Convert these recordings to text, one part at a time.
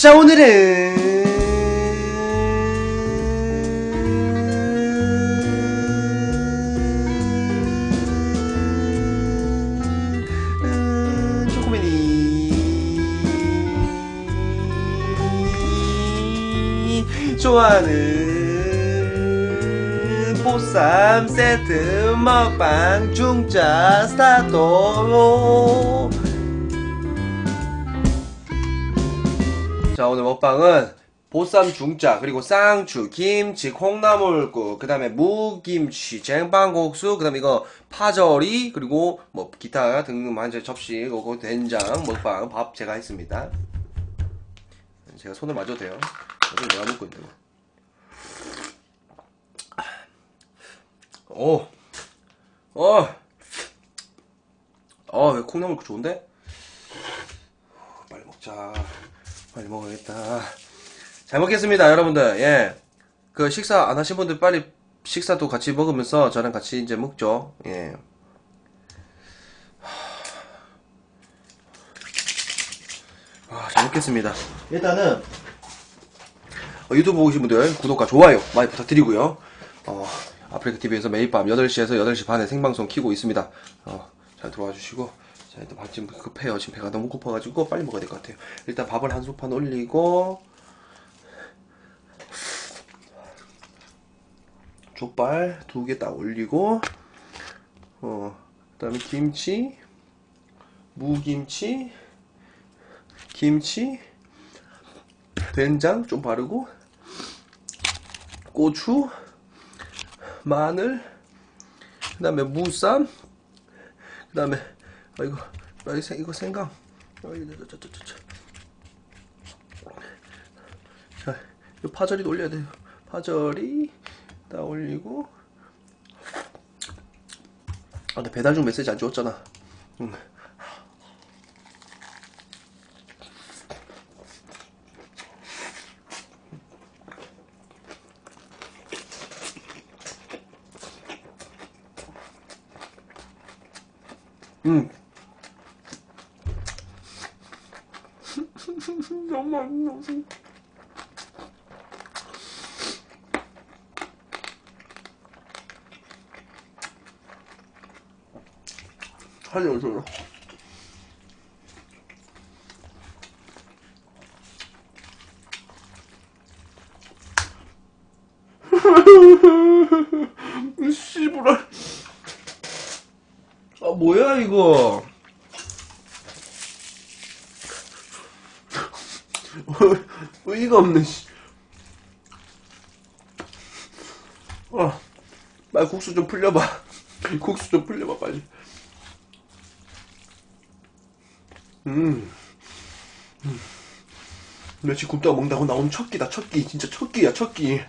자 오늘은 음, 초코맨이 좋아하는 보쌈 세트 먹방 중짜 스타트 자 오늘 먹방은 보쌈 중짜 그리고 쌍추 김치 콩나물국 그 다음에 무김치 쟁반국수 그 다음에 이거 파절이 그리고 뭐 기타 등등 만재 접시 그리고 된장 먹방 밥 제가 했습니다 제가 손을 맞아도 돼요 이거 내가 먹고 있는 거 오. 어. 어, 왜 콩나물국 좋은데? 빨리 먹자. 빨리 먹어야겠다. 잘 먹겠습니다, 여러분들. 예. 그 식사 안 하신 분들 빨리 식사도 같이 먹으면서 저랑 같이 이제 먹죠. 예. 아, 잘 먹겠습니다. 일단은 어, 유튜브 보신 분들 구독과 좋아요 많이 부탁드리고요. 어, 아프리카 TV에서 매일 밤 8시에서 8시 반에 생방송 키고 있습니다. 어, 잘 들어와 주시고 자, 일단 밥 지금 급해요. 지금 배가 너무 고파가지고 빨리 먹어야 될 것 같아요. 일단 밥을 한 소판 올리고 족발 두 개 딱 올리고 어, 그 다음에 김치, 무김치, 김치, 된장 좀 바르고 고추, 마늘, 그 다음에 무쌈, 그 다음에 아 이거 아 이거, 생- 이거 생강. 아 이거 저, 저, 저, 저, 저. 자, 이 파절이도 올려야 돼요. 파절이 딱 올리고. 아, 근데 배달 중 메시지 안 주었잖아. 응. 응. 너 무 맛있어. 살려줘요. 씨부라. 아 뭐야 이거? 의의가 없네. 씨. 아, 말 국수 좀 풀려봐. 국수 좀 풀려봐 빨리. 음. 음. 며칠 굶다가 먹는다고 나온 첫 끼다 첫 끼. 진짜 첫 끼야 첫 끼.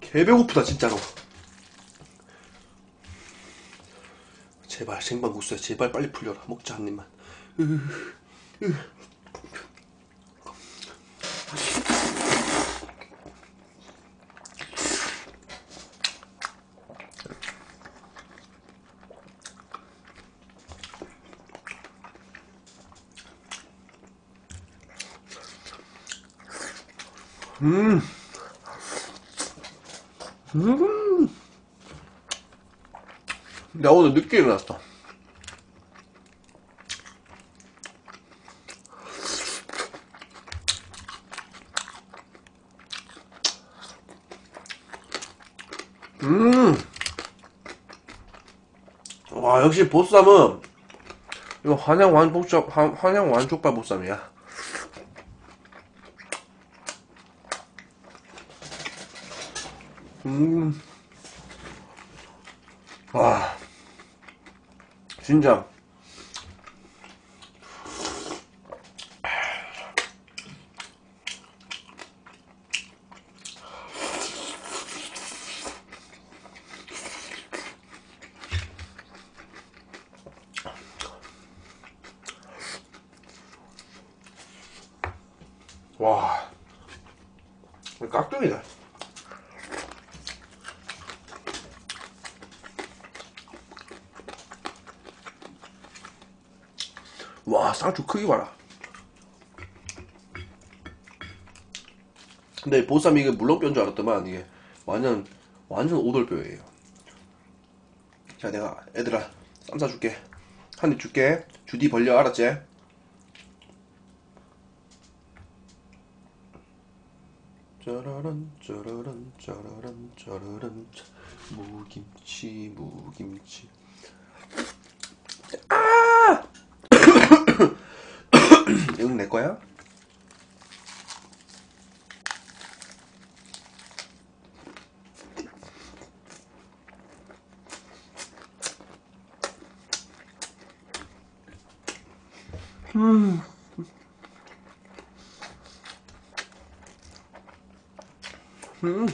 개 배고프다 진짜로. 제발 생방국수야 제발 빨리 풀려라 먹자 한 입만 음. 음. 나 오늘 늦게 일어났어. 음. 와, 역시 보쌈은, 이거 한양 완복잡, 한- 한양 완족발 보쌈이야. 음. 와. 진짜. 와. 깍두기다. 와, 쌍추 크기 봐라. 근데 보쌈 이게 물렁뼈인 줄 알았더만 이게 완전 완전 오돌뼈예요. 자 내가 애들아 쌈 싸줄게. 한 입 줄게. 주디 벌려 알았지? 짜라란 짜라란 짜라란 짜라란 짜. 무김치 무김치 아! 이건 내 거야? 음. 음.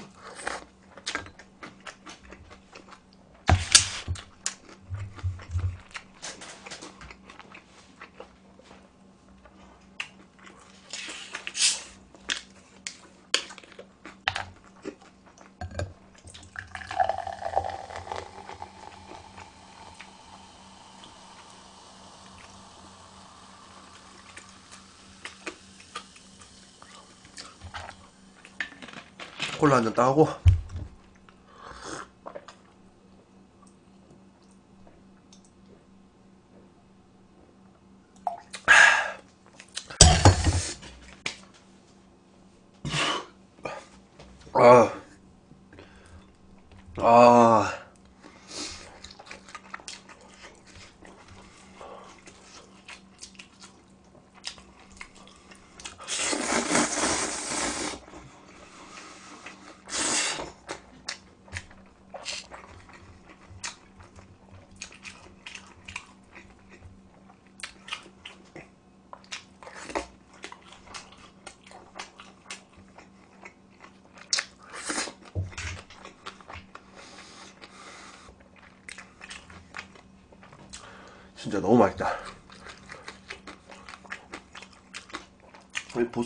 콜라 한 잔 따고. 아, 아,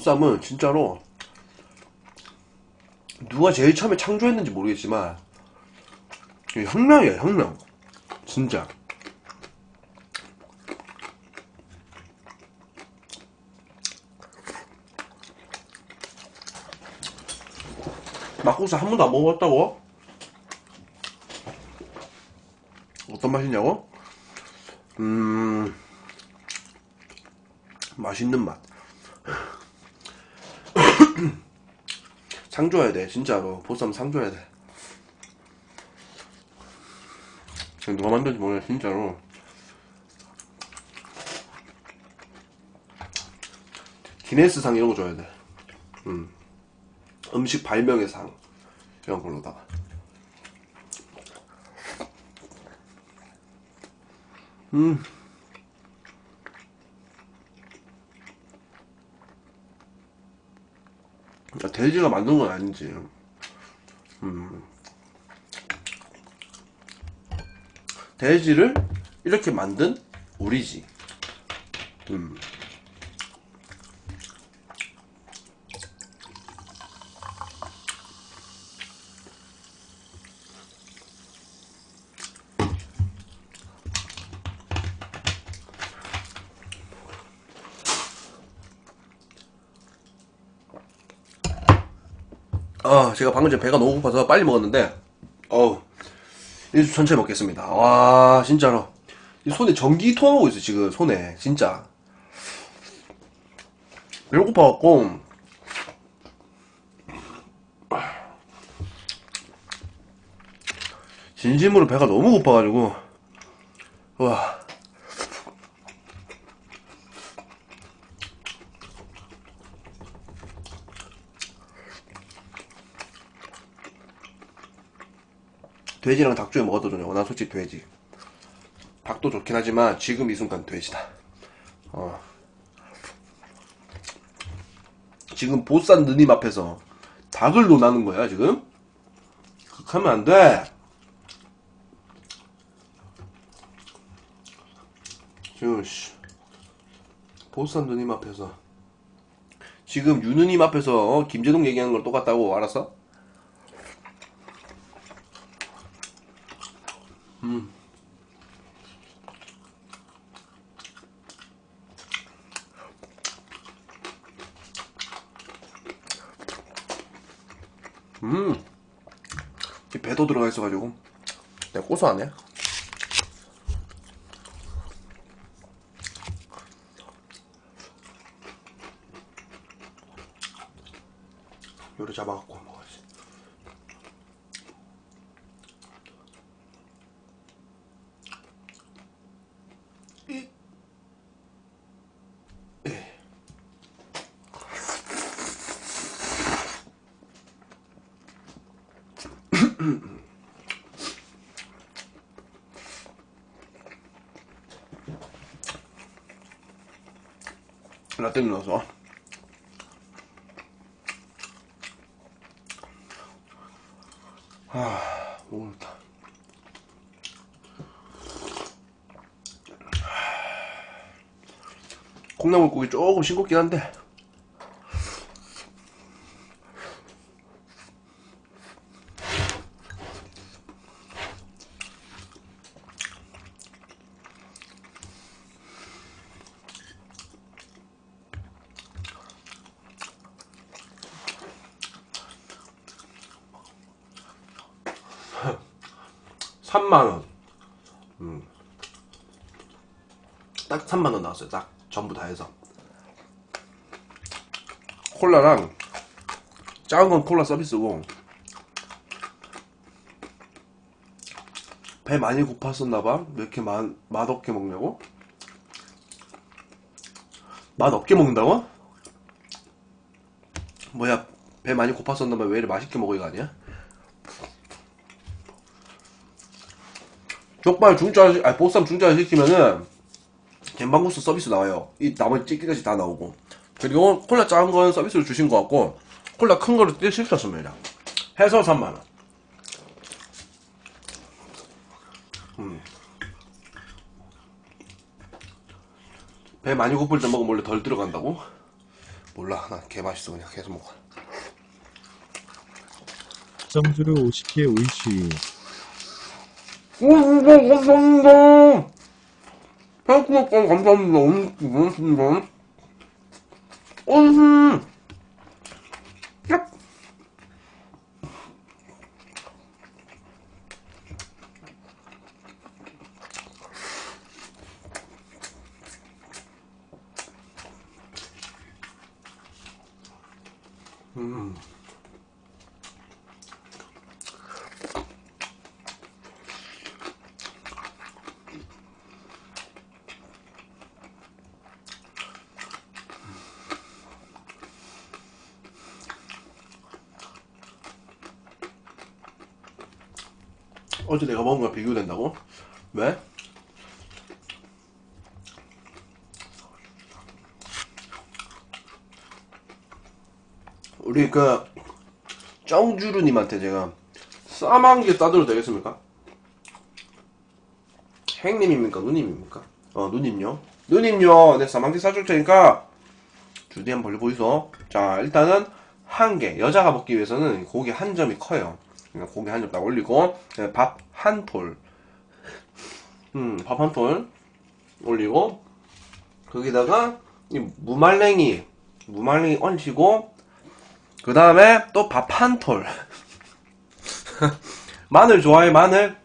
쌈은 진짜로 누가 제일 처음에 창조했는지 모르겠지만 혁명이야 혁명 진짜 막국수 한 번도 안 먹어봤다고? 어떤 맛이냐고? 음, 맛있는 맛. 상 줘야 돼, 진짜로. 보쌈 상 줘야 돼. 누가 만든지 모르겠어, 진짜로. 기네스 상 이런 거 줘야 돼. 음. 음식 발명의 상. 이런 걸로다가. 음. 그러니까 돼지가 만든 건 아니지. 음. 돼지를 이렇게 만든 우리지. 음. 아, 제가 방금 전에 배가 너무 고파서 빨리 먹었는데, 어우, 일주 천천히 먹겠습니다. 와, 진짜로. 이 손에 전기 통하고 있어, 지금, 손에. 진짜. 배고파갖고, 진심으로 배가 너무 고파가지고, 와. 돼지랑 닭 중에 더 좋냐고? 난 솔직히 돼지. 닭도 좋긴 하지만 지금 이 순간 돼지다. 어. 지금 보쌈 느님 앞에서 닭을 논하는 거야 지금? 그렇게 하면 안 돼. 지금 씨. 보쌈 누님 앞에서 지금 유느님 앞에서 어, 김재동 얘기하는 걸 똑같다고 알았어? 음. 이 배도 들어가 있어가지고. 내가 고소하네. 요리 잡아갖고 라떼 넣어서. 아 모르겠다 콩나물국이 조금 싱겁긴 한데 삼만원 음. 딱 3만원 나왔어요 딱 전부 다 해서 콜라랑 작은 건 콜라 서비스고 배 많이 고팠었나봐 왜 이렇게 맛, 맛없게 먹냐고? 맛없게 먹는다고? 뭐야 배 많이 고팠었나봐 왜 이렇게 맛있게 먹어 이거 아니야? 족발 중짜, 아니, 보쌈 중짜 시키면은, gem방국수 서비스 나와요. 이 나머지 찌개까지 다 나오고. 그리고 콜라 작은 건 서비스로 주신 것 같고, 콜라 큰 거를 떼 시켰습니다. 해서 3만 원. 음. 배 많이 고플 때 먹으면 원래 덜 들어간다고? 몰라. 나 개 맛있어. 그냥 계속 먹어. 정주루 50개 오이슈 오, 감사합니다. 평구학관 감사합니다. 너무 고맙습니 어제 내가 먹은 거랑 비교된다고? 왜? 우리 그 정주루님한테 제가 개 따드려도 되겠습니까? 행님입니까? 누님입니까? 어 누님요 누님요 내쌈한개 싸줄 테니까 주디 한번 벌려보이소 자 일단은 한 개 여자가 먹기 위해서는 고기 한 점이 커요 고기 한 점 딱 올리고 밥 한 톨. 음, 밥 한 톨 올리고 거기다가 이 무말랭이 무말랭이 얹히고 그 다음에 또 밥 한 톨. 마늘 좋아해 마늘?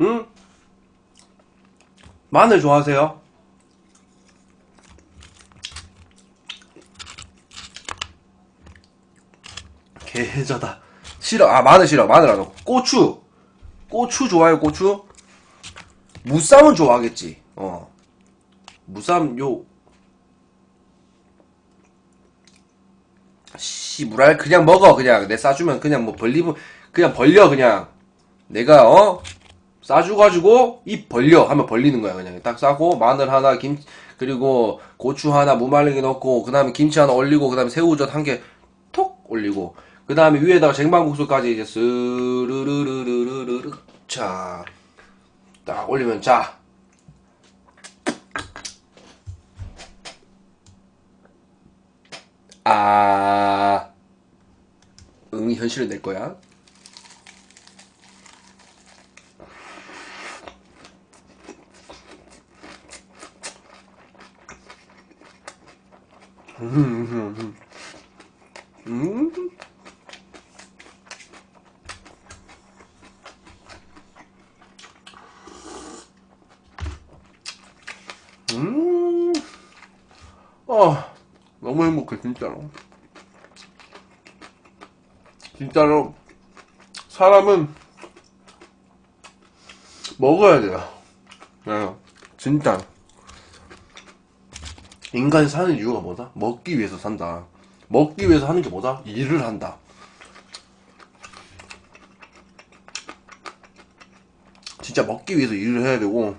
응? 마늘 좋아하세요? 개해자다. 싫어. 아, 마늘 싫어. 마늘 안 넣고. 고추. 고추 좋아요, 고추? 무쌈은 좋아하겠지. 어. 무쌈, 요. 씨, 무랄, 그냥 먹어, 그냥. 내 싸주면 그냥 뭐 벌리면, 그냥 벌려, 그냥. 내가, 어? 싸줘가지고, 입 벌려. 하면 벌리는 거야, 그냥. 딱 싸고, 마늘 하나, 김, 그리고 고추 하나, 무말랭이 넣고, 그 다음에 김치 하나 올리고, 그 다음에 새우젓 한 개, 톡! 올리고, 그 다음에 위에다가 쟁반국수까지 이제 스르르르르르르 자, 딱 올리면 자. 아, 응, 현실을 낼 거야. 음, 음, 아, 너무 행복해, 진짜로. 진짜로, 사람은 먹어야 돼요. 네, 진짜. 인간이 사는 이유가 뭐다? 먹기 위해서 산다. 먹기 위해서 하는 게 뭐다? 일을 한다. 진짜 먹기 위해서 일을 해야 되고,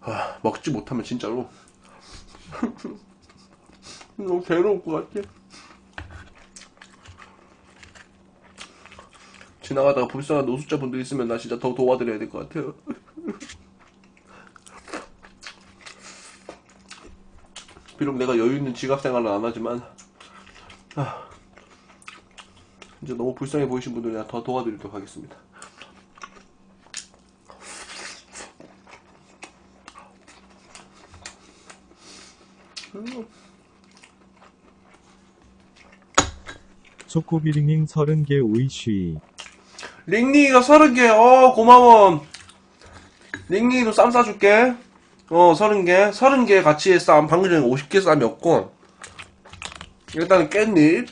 아, 먹지 못하면 진짜로 너무 괴로울 것 같아. 지나가다가 불쌍한 노숙자분들 있으면 나 진짜 더 도와드려야 될 것 같아요. 비록 내가 여유 있는 지갑 생활은 안 하지만, 아, 이제 너무 불쌍해 보이신 분들 내가 더 도와드리도록 하겠습니다. 초코비링님 30개 오이쉬. 링링이가 서른 개, 어, 고마워. 링링이도 쌈 싸줄게. 어, 서른 개. 서른 개 같이 쌈, 방금 전에 50개 쌈이었고. 일단은 깻잎.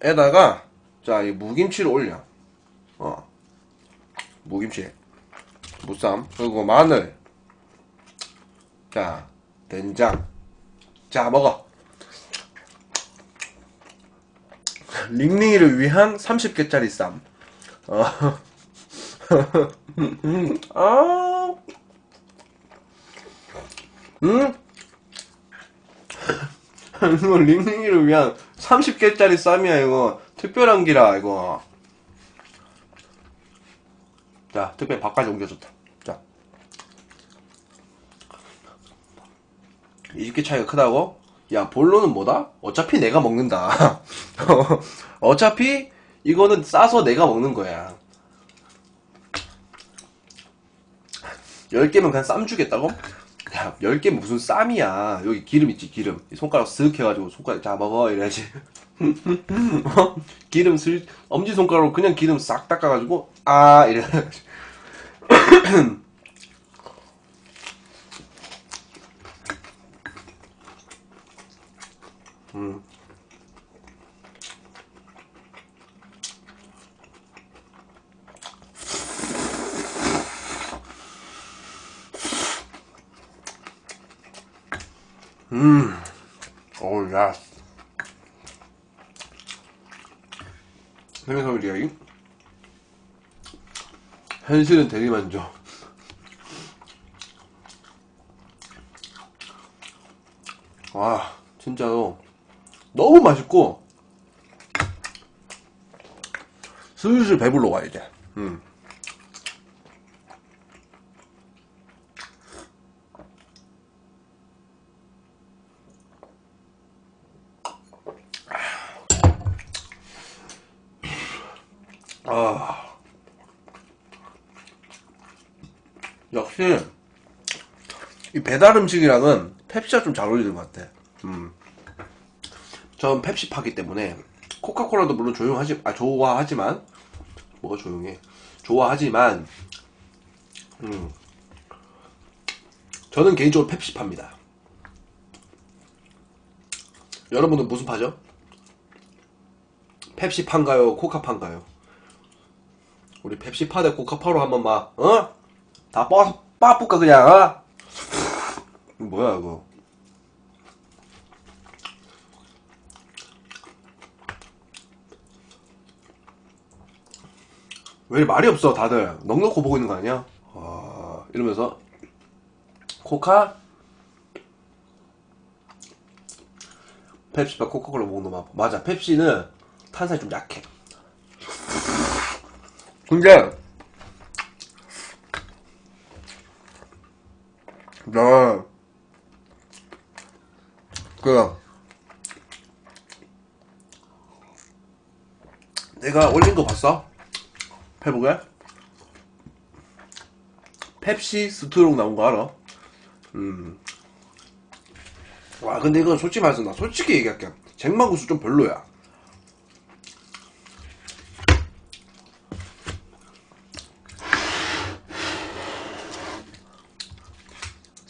에다가, 자, 이 무김치를 올려. 어. 무김치. 무쌈. 그리고 마늘. 자, 된장. 자, 먹어. 링링이를 위한 30개짜리 쌈. 어. 아. 음? 이거 링링이를 위한 30개짜리 쌈이야, 이거. 특별한 기라, 이거. 자, 특별히 밥까지 옮겨줬다. 자. 20개 차이가 크다고? 야, 본론은 뭐다? 어차피 내가 먹는다. 어차피 이거는 싸서 내가 먹는 거야. 10개면 그냥 쌈 주겠다고? 야, 10개 무슨 쌈이야. 여기 기름 있지, 기름. 이 손가락 쓱 해가지고 손가락 자 먹어 이래야지. 어? 기름 슬, 엄지손가락으로 그냥 기름 싹 닦아가지고, 아, 이래 야지. 어우, 야. 생선우리가 이 현실은 대리만족. 와, 진짜로 너무 맛있고 슬슬 배불러 와 이제. 음. 아. 역시, 이 배달 음식이랑은 펩시가 좀 잘 어울리는 것 같아. 음. 전 펩시 파기 때문에, 코카콜라도 물론 조용하지, 아, 좋아하지만, 뭐가 조용해. 좋아하지만, 음. 저는 개인적으로 펩시 팝니다. 여러분은 무슨 파죠? 펩시 판가요? 코카 판가요? 우리 펩시파 대 코카파로 한번 막, 어? 다 빠, 빠뿌까 그냥, 어? 뭐야, 이거. 왜 말이 없어, 다들. 넉넉히 보고 있는 거 아니야? 아, 이러면서, 코카? 펩시파 코카콜라 먹는 놈 맞아, 펩시는 탄산이 좀 약해. 근데 나 그, 내가 올린 거 봤어? 페북에? 펩시 스트롱 나온 거 알아? 음. 와, 근데 이건 솔직히 말해서 나 솔직히 얘기할게. 쟁반구수 좀 별로야.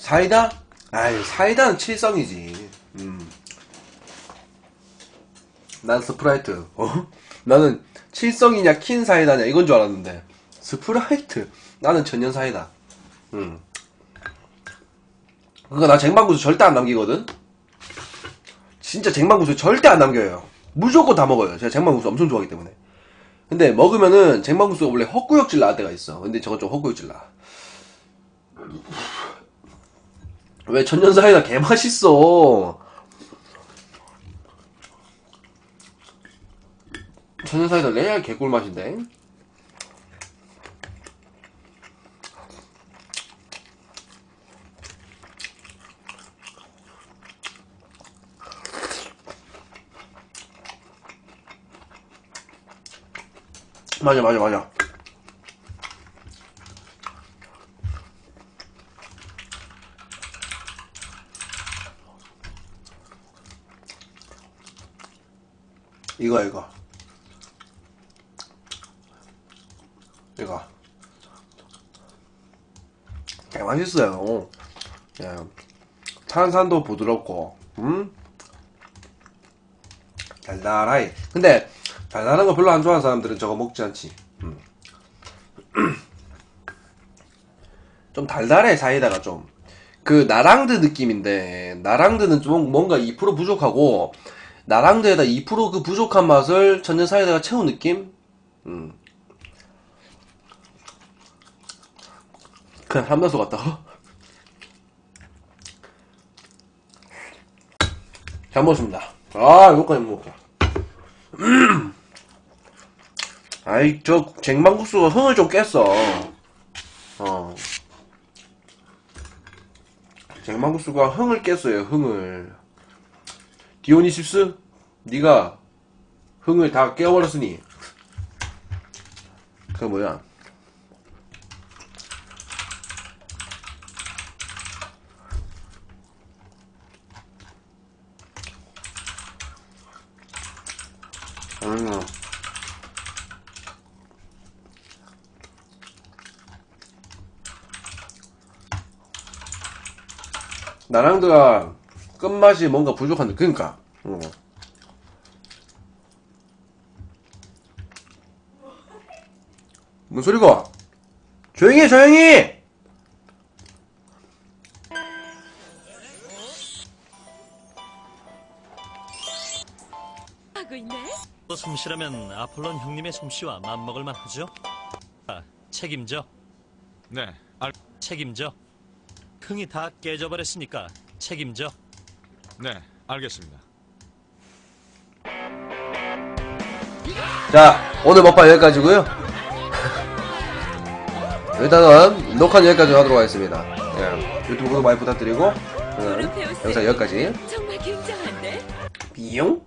사이다? 아이, 사이다는 칠성이지. 음. 난 스프라이트. 어? 나는 칠성이냐 킨 사이다냐 이건 줄 알았는데 스프라이트. 나는 천년 사이다. 음. 그거 나 쟁반구수 절대 안 남기거든. 진짜 쟁반구수 절대 안 남겨요. 무조건 다 먹어요. 제가 쟁반구수 엄청 좋아하기 때문에. 근데 먹으면은 쟁반구수가 원래 헛구역질 나을 때가 있어. 근데 저건 좀 헛구역질 나. 왜 천년 사이다 개 맛있어. 천년 사이다 레알 개꿀 맛인데. 맞아 맞아 맞아. 이거 이거. 이거. 개 맛있어요. 예. 탄산도 부드럽고 음? 달달하이. 근데 달달한 거 별로 안 좋아하는 사람들은 저거 먹지 않지. 음. 좀 달달해 사이다가 좀. 그 나랑드 느낌인데 나랑드는 좀 뭔가 2% 부족하고 나랑드에다 2%그 부족한 맛을 전년 사이다가 채운 느낌? 음. 그냥 함나소 같다. 잘 먹었습니다. 아, 이거까지 먹을게. 음. 아이, 저, 쟁반국수가 흥을 좀 깼어. 어. 쟁반국수가 흥을 깼어요, 흥을. 디오니시스, 네가 흥을 다 깨워버렸으니 그 뭐야? 음. 나랑드가 끝맛이 뭔가 부족한데 그니까 어. 뭔 소리가? 조용히 해, 조용히! 하고 있네. 또 솜씨라면 아폴론 형님의 솜씨와 맞먹을 만 하죠. 아, 책임져, 네, 알, 책임져. 흥이 다 깨져버렸으니까 책임져. 네, 알겠습니다. 자, 오늘 먹방 여기까지고요 일단은 녹화는 여기까지 하도록 하겠습니다. 예, 유튜브 구독 많이 부탁드리고, 오늘 영상 여기까지. 정말 굉장한데? 비용?